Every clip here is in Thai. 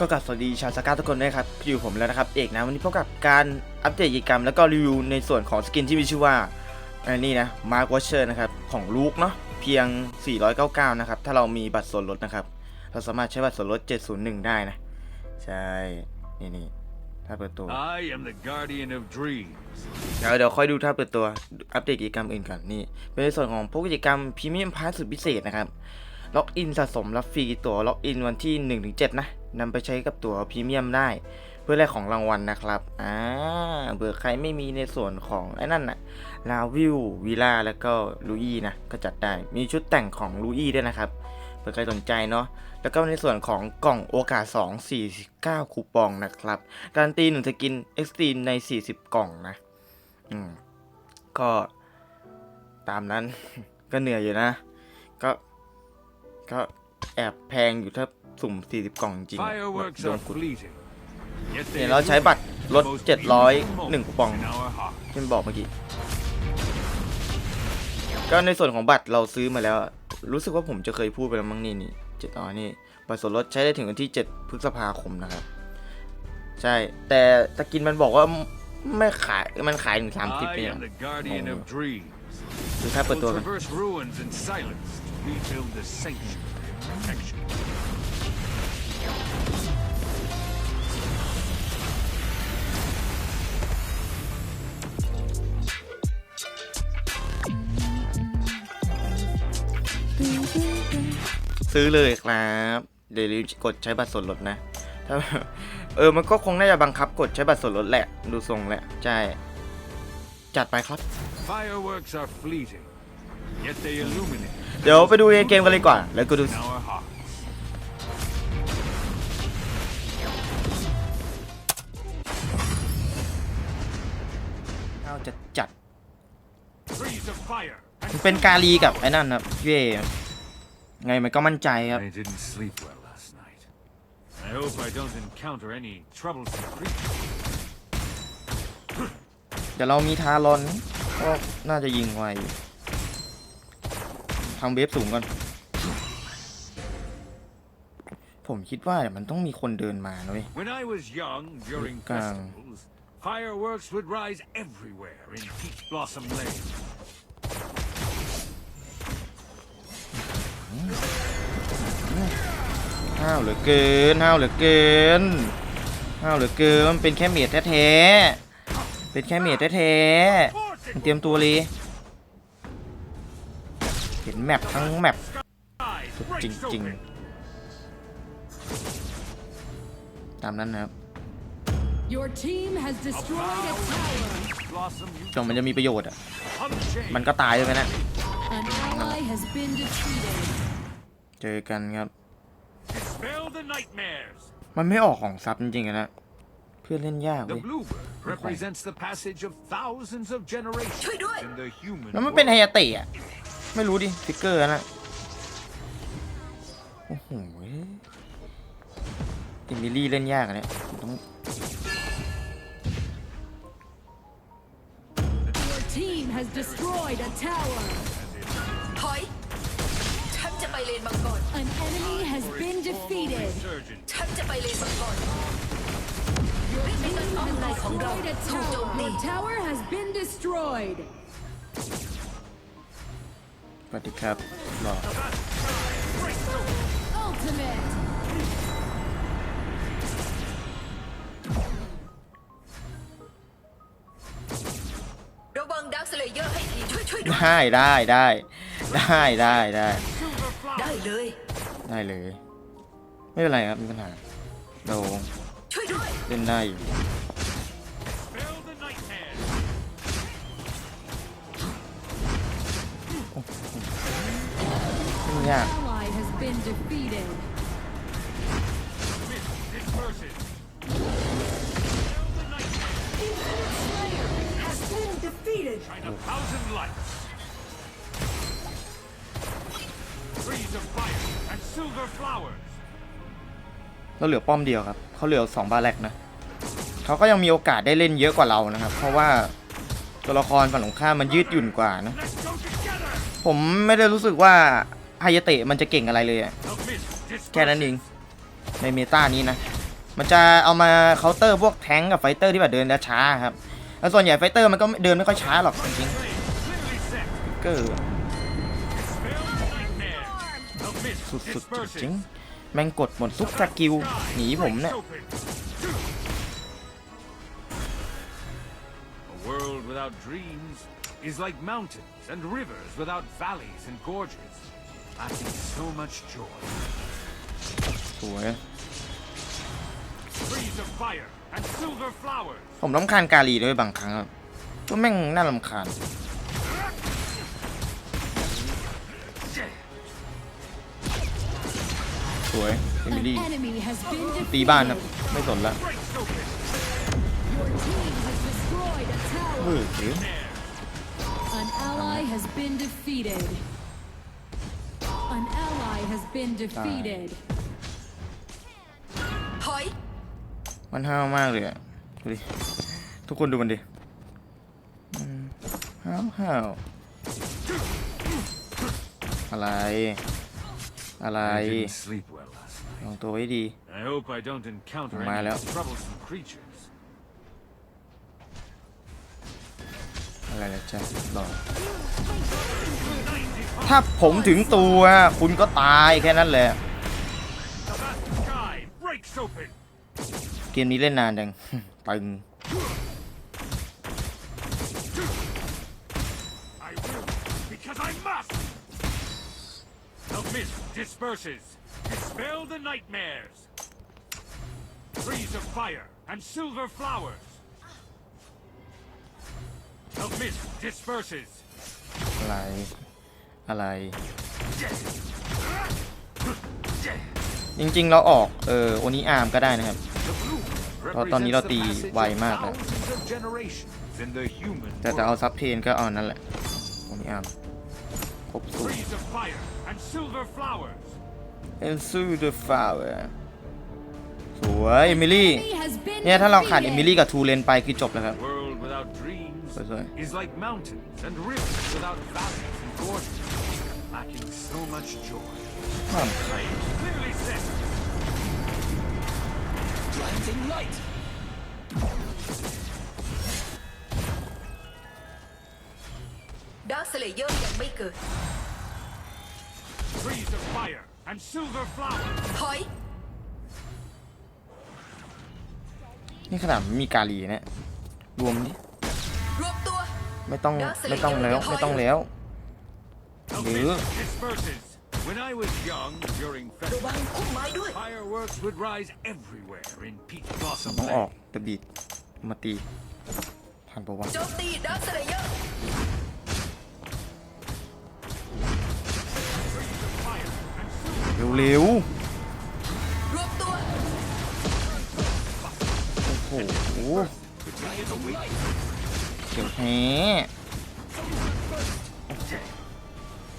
ก็กลับสวัสดีชาวสกาทุกคนด้วยครับอยู่ผมแล้วนะครับเอกนะวันนี้พบกับการอัปเดตกิจกรรม แล้วก็รีวิวในส่วนของสกินที่มีชื่อว่าอันนี้นะมาร์ควอชเชอร์นะครับของลูกเนาะเพียง 499 นะครับ ถ้าเรามีบัตรส่วนลดนะครับ เราสามารถใช้บัตรส่วนลด 701 ได้นะ ใช่ นี่นี่ถ้าเปิดตัว I am the guardian of dreams. เดี๋ยวเดี๋ยวค่อยดูถ้าเปิดตัวอัปเดตกิจกรรมอื่นก่อนนี่เป็นในส่วนของพวกกิจกรรมพรีเมียมพาสสุดพิเศษนะครับล็อกอินสะสมรับฟรีตั๋วล็อกอินวันที่ 1-7 นะ นำไปใช้กับตั๋วพรีเมียมได้ เพื่อแลกของรางวัลนะครับอ่าเบื่อใครไม่มีในส่วนของไอ้นั่นนะลาวิววิล่าแล้วก็ลูอี้นะก็จัดได้มีชุดแต่งของลูอี้ด้วยนะครับเผื่อใครสนใจเนาะแล้วก็ในส่วนของกล่องโอกาส 2 49 คูปองนะครับ การันตีหนึ่งสกินเอ็กซ์ตรีใน 40 กล่องนะ อืม ก็ตามนั้น ก็เหนื่อยอยู่นะ ก็ ก็แอบแพงอยู่ถ้า สุ่ม 40 กล่องจริงๆอะแบบ Fireworks โด are นกุด fleeting. Yet เนี่ they ยเราใช้บัตรลด the most 700 beautiful 1คูปอง moments in our heart. ที่มันบอกเมื่อกี้ ก็ในส่วนของบัตรเราซื้อมาแล้ว รู้สึกว่าผมจะเคยพูดไปแล้วมั้งนี่นี่เจ็ดอ๋อนี่บัตรส่วนลดใช้ได้ถึงวันที่ 7 พฤษภาคมนะครับ ใช่ แต่ตะกินมันบอกว่าไม่ขาย มันขายถึง30 I เนี่ย am the guardian of dreams. ดูถ้าเปิด Will ตัวกัน ซื้อเลยครับเดี๋ยวรีบกดใช้บัตรส่วนลดนะถ้าเออมันก็คงน่าจะบังคับกดใช้บัตรส่วนลดแหละ ดูทรงแหละใช่จัดไปครับ Fireworks are fleeting. Yet they illuminate เดี๋ยวไปดูในเกมกันเลยดีกว่าแล้วก็ดู in our hearts. เราจะจัด Trees of fire. มันเป็นกาลีกับไอ้นั่นครับเย่ ไงมันก็มั่นใจครับ I didn't sleep well last night. I hope I don't encounter any troublesome creatures. เดี๋ยวเรามีทารอนก็น่าจะยิงไวอยู่ทำเวฟสูงก่อน ผมคิดว่าเดี๋ยวมันต้องมีคนเดินมานะเว้ย When I was young, during Gang. festivals, fireworks would rise everywhere in Peach Blossom Lane. ห้าวเหลือเกินห้าวเหลือเกินห้าวเหลือเกินมันเป็นแค่เมียดแท้ๆเป็นแค่เมียดแท้ๆมันเตรียมตัวเลยเห็นแมปทั้งแมป Eyes จ breaks ริง open. ๆตามนั้นนะครับ Your team has destroyed a tower. Blossom, you จงมันจะมีประโยชน์อะ unchained. มันก็ตายด้วยไหมนะ An ally has been defeated. เจอกันครับ Dispel the nightmares. มันไม่ออกของซับจริงๆอะนะเพื่อนเล่นยาก The เว้ย bluebird represents the passage of thousands of generations in the human แล้วมันเป็นไฮ world. ยาเตะอะไม่รู้ดิฟิกเกอร์นะโอ้โหอิมิลี่เล่นยากอะเนี่ยต้อง ไปเลนมังกร An enemy has been defeated. Resurgent. ฉันจะไปเลนมังกร Your ใน team การออฟไล has น์ของเรา destroyed a ถูกโจม tower. ตี Your tower has been destroyed. สวัสดีครับรอ Ultimate. ระวังดักสเลเยอร์ให้ทีช่วยช่วยด้วยได้ได้ได้ได้ได้ได้ได้ เลย ได้เลย ไม่เป็นไรครับไม่มีปัญหาเราช่วยด้วย เล่นได้อยู่ Dispel the nightmares. ไม่ยาก Ally has been defeated. Mist disperses. And silver flowers. เราเหลือป้อมเดียวครับ เขาเหลือสองบาแลกนะ เขาก็ยังมีโอกาสได้เล่นเยอะกว่าเรานะครับ เพราะว่าตัวละครฝั่งตรงข้ามมันยืดหยุ่นกว่านะ Let's go together. ผมไม่ได้รู้สึกว่าไฮยาเตะมันจะเก่งอะไรเลยอะ The mist disperses. แค่นั้นเองในเมตานี้นะ มันจะเอามาเคาน์เตอร์พวกแทงก์กับไฟเตอร์ที่แบบเดินช้าๆครับ แล้วส่วนใหญ่ไฟเตอร์มันก็เดินไม่ค่อยช้าหรอกจริง Clearly set. ๆเก สุดๆจ disperses. ริงๆแม่งกดหมดซุกสกิลหนีผมเนี่ย Breaks open. A world without dreams is like mountains and rivers without valleys and gorges, lacking so much joy. สวย Trees of fire and silver flowers. ผมรำคาญกาลีด้วยบางครั้งครับก็แม่งน่ารำคาญ สวยเอมิ An ลี่ enemy has been ตี defeated. บ้านครับไม่สนละ Breaks open. Your team has destroyed a เอ tower. อเดี๋ยว An ally has been defeated. An ally has been defeated. ถอยมันห้าวมากเลยอะดูดิทุกคนดูมันดิอืมห้าวห้าวอะไร อะไร I didn't sleep well last night. ลองตัวไว้ดี I hope I don't encounter Mà any léo. troublesome creatures. อะไรนะจ๊ะลองถ้าผมถึงตัวคุณก็ตายแค่นั้นแหละ The vast sky breaks open. เกมนี้เล่นนานจัง ตึง I will, because I must. The mist disperses. Dispel the nightmares. Trees of fire and silver flowers. The mist disperses. อะไร อะไร จริงๆ เราออก เออโอนิอาร์มก็ได้นะครับ The blue เพราะตอนนี้เราตี represents the ไว passage มาก of เลย thousands of generations in the human แต่จะเอา world. ซับเพนก็เอานั่นแหละโอนิอาร์มครบสูตร Trees of fire and silver flowers. เอ็นซูเดอะฟาวสวยเอมิลี่ Enemy has been เนี่ยถ้าเราขาดเอมิ defeated. ลี่กับทูเลนไปคือจบแล้วครับ world without dreams Sorry, sorry. is like mountains and rivers without valleys and gorges, lacking so much joy. ความ Flames clearly set. Blinding light. ดาร์คสเลเยอร์ยังไม่เกิด Trees of fire and silver flowers. ถอย นี่ขนาดมีกาลีเนี่ยรวมดิรวมตัว ไม่ต้องไม่ต้องแล้วไม่ต้องแล้ว The Dude. mist disperses. When I was young, during ระวัง festivals, พุ่มไม้ด้วย fireworks would rise everywhere in Peach Blossom ต้องออก Land. ตะบีดมาตีทันปะวะโจมตีดาร์คสเลเยอร์ เร็ว รวมตัว ๆโอ้โห between the weak เขียวแฮ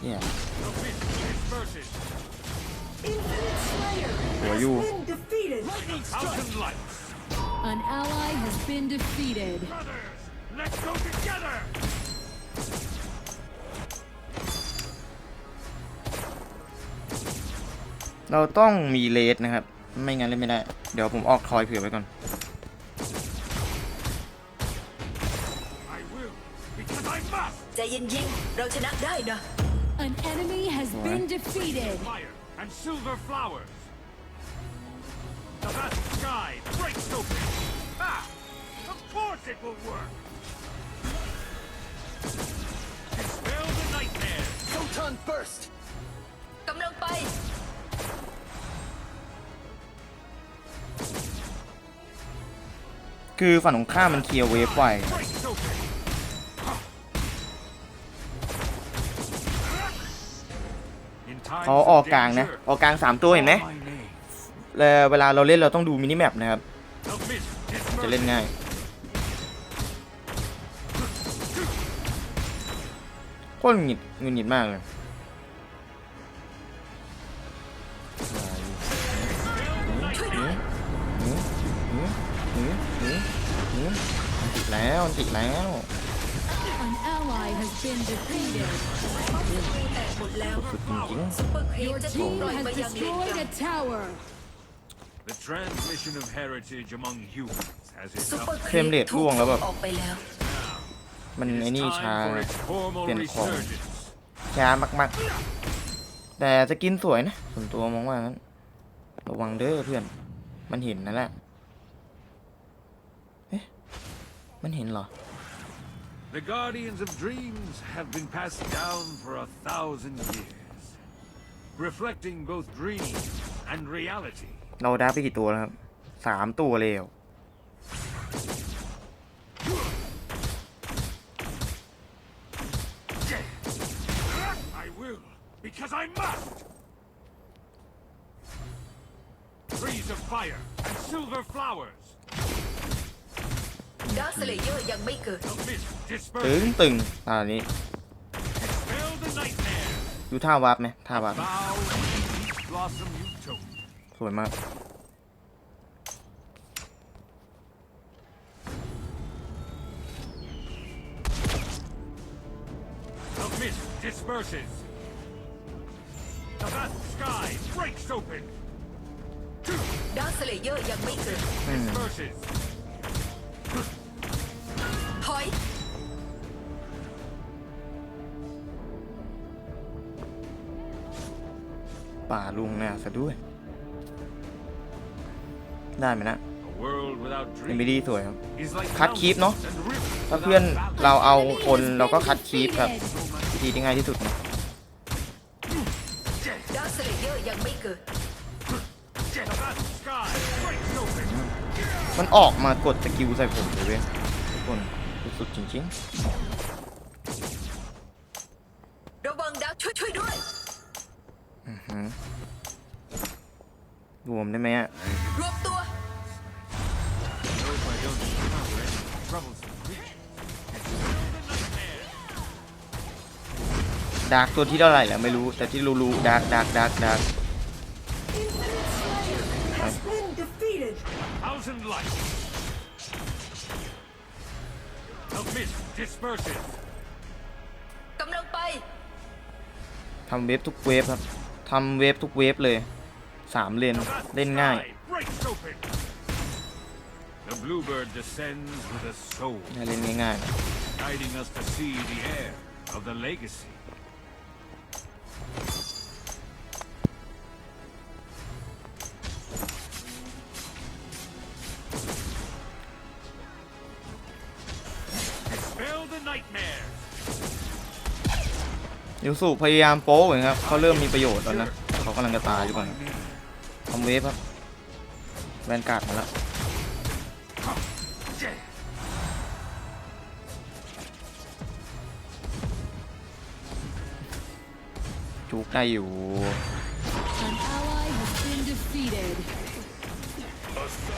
เนี่ย the mist disperses. หัวอยู่ Thousand lights. An ally has been defeated. Brothers, let's go together. เราต้องมีเลสนะครับ ไม่งั้นเล่นไม่ได้ เดี๋ยวผมออกทอยเผื่อไว้ก่อน I will, because I must. ใจเย็นๆ เราชนะได้นะ An enemy has been defeated. Fire and silver flowers. The vast sky breaks open. Ah! Of course it will work. Dispel the nightmares. Photon burst. กำลังไป คือฝั่งของข้ามมันเคลียร์เวฟไวเขาออกกลางนะ ออกกลางสามตัวเห็นไหมแล้วเวลาเราเล่นเราต้องดูมินิแมปนะครับ จะเล่นง่าย โคตรหงิดหงุดหงิดมากเลย ติดแล้วมันติดแล้ว An ally has been defeated. แตกหมดแล้วสุดจริงซุปเปอร์ครีป Your จะถูก team ปล่อย has ไปยังเลนก destroyed ลาง a tower. The transmission of heritage among humans has ซุป its เปอร์ up. คเฟรมเรทร่วงแล้วแบบ ออกไปแล้วมันไอ้นี่ ช้า Time for its formal เปลี่ยนของ resurgence. ช้ามากๆ แต่สกินสวยนะส่วนตัวมองว่างั้นระวังเด้อเพื่อน มันเห็นนั่นแหละ เอ๊ะ มันเห็นเหรอ The guardians of dreams have been passed down for a thousand years, reflecting both dream and reality. เราดับไปกี่ตัวแล้วครับสามตัวเลย ดาร์คสเลเยอร์ยังไม่เกิด The mist ตึง disperses. ตึงตานี้ Dispel the nightmare. ดูท่าวาร์ปไหมท่าวาร์ป Bow each blossom you took. สวยมาก The mist disperses. The vast sky breaks open. ดาร์คสเลเยอร์ยังไม่เกิด Disperses. ป่าลุงเนี่ยซะด้วย ได้ไหมนะเอ็มบีดีสวยครับ คัดคีปเนอะถ้าเพื่อนเราเอาคนเราก็คัดคีปครับวิธีที่ง่ายที่สุดนะมันออกมากดสกิลใส่ผมเลยเว้ยทุกคนสุดจริงระวังดาร์คช่วยช่วยด้วย รวมได้ไหมอะรวมตัว Hope I don't encounter any troublesome creatures. Dispel the nightmare. ดาร์กตัวที่เท่าไหร่แล้วไม่รู้ แต่ที่รู้ๆดาร์กดาร์กดาร์กดาร์ก Thousand lights. The mist disperses. กำลังไป ทำเวฟทุกเวฟครับ ทำเวฟทุกเวฟเลยสามเลน The vast เล่นง่าย sky breaks open. The bluebird descends with a soul, เล่นง่าย guiding us ยูสุพยายามโป๊เหมือนครับเขาเริ่มมีประโยชน์แล้วนะเขากำลังจะตายอยู่ก่อนทำเวฟครับแวนการ์ดมาแล้วจุกได้อยู่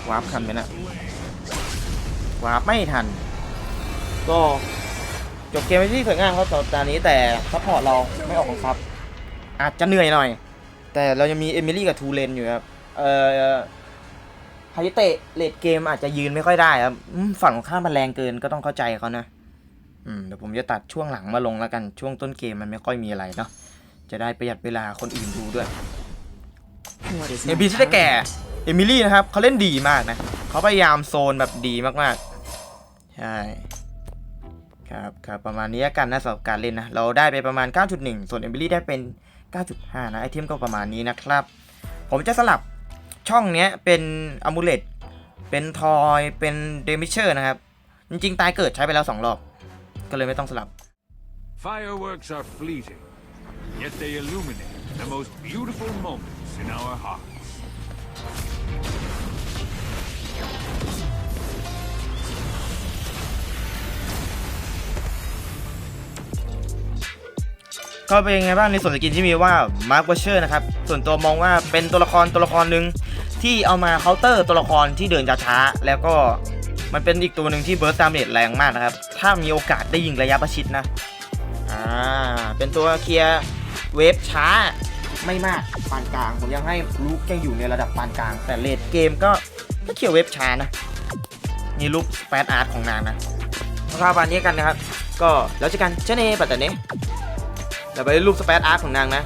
วาร์ปทันไหมนะวาร์ปไม่ทัน ก็ จบเกมไปที่สวยงามครับสำหรับตอนนี้แต่ซัพพอร์ตเราไม่ออกของซับอาจจะเหนื่อยหน่อย แต่เรายังมีเอมิลี่กับทูเลนอยู่ครับ เอ่อฮายเตะเลดเกมอาจจะยืนไม่ค่อยได้ครับฝั่งของข้ามมันแรงเกินก็ต้องเข้าใจเขานะ อืมเดี๋ยวผมจะตัดช่วงหลังมาลงแล้วกันช่วงต้นเกมมันไม่ค่อยมีอะไรเนาะจะได้ประหยัดเวลาคนอื่นดูด้วยเอมิลี่ได้แก่เอมิลี่นะครับเขาเล่นดีมากนะเขาพยายามโซนแบบดีมากๆใช่ ครับครับประมาณนี้กันนะสำหรับการเล่นนะ เราได้ไปประมาณ 9.1 ส่วนเอมิลี่ได้เป็น 9.5 นะไอเทมก็ประมาณนี้นะครับ ผมจะสลับช่องเนี้ยเป็นอ m มูเลตเป็นทอยเป็นเดมิเชอร์นะครับ จริงๆ ตายเกิดใช้ไปแล้ว 2 รอบ ก็เลยไม่ต้องสลับ Fireworks are fleeting, yet they illuminate the most beautiful moments in our hearts. ก็เป็นยังไงบ้างในส่วนสกินที่มีว่ามาร์ควอเชอร์นะครับส่วนตัวมองว่าเป็นตัวละครตัวละครหนึ่งที่เอามาเคาน์เตอร์ตัวละครที่เดินช้าๆแล้วก็มันเป็นอีกตัวหนึ่งที่เบิร์สดามเมจแรงมากนะครับ ถ้ามีโอกาสได้ยิงระยะประชิดนะ อ่า เป็นตัวเคลียร์เวฟช้าไม่มากปานกลาง ผมยังให้ลูกยังอยู่ในระดับปานกลาง แต่เลดเกมก็ก็เคลียร์เวฟช้านะนี่รูปสเปซอาร์ตของนางนะร่าวๆปาณนี้กันนะครับ ก็แล้วเจอกันเจเน่ปัตตาเน่ เดี๋ยวไปรูปสเปซอาร์ตของนางนะ